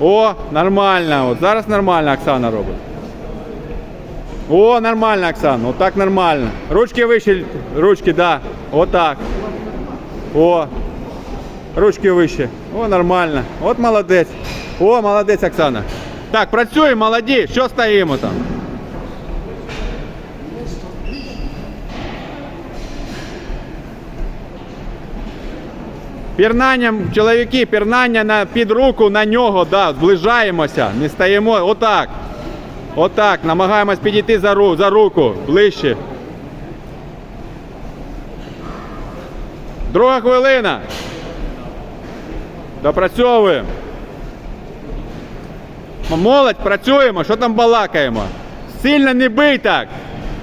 О, нормально. От зараз нормально Оксана робить. О, нормально, Оксана. Отак нормально. Ручки вище. Ручки, да. Отак. О. Ручки вище. О, нормально. От молодець. О, молодець, Оксана. Так, працюй, молоді. Що стоїмо там? Пірнанням, чоловіки, пірнання на, під руку на нього, да, зближаємося, не стаємо. Отак. Отак. Намагаємось підійти за, ру, за руку ближче. Друга хвилина. Допрацьовуємо. Молодь, працюємо, що там балакаємо. Сильно не бий так.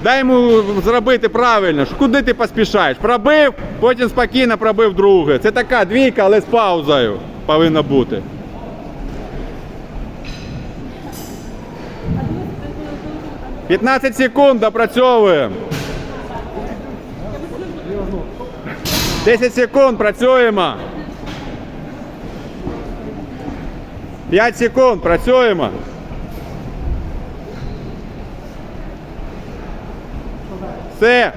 Дай йому зробити правильно. Куди ти поспішаєш? Пробив, потім спокійно пробив друге. Це така двійка, але з паузою повинна бути. П'ятнадцять секунд допрацьовуємо. 10 секунд працюємо. 5 секунд працюємо. Все.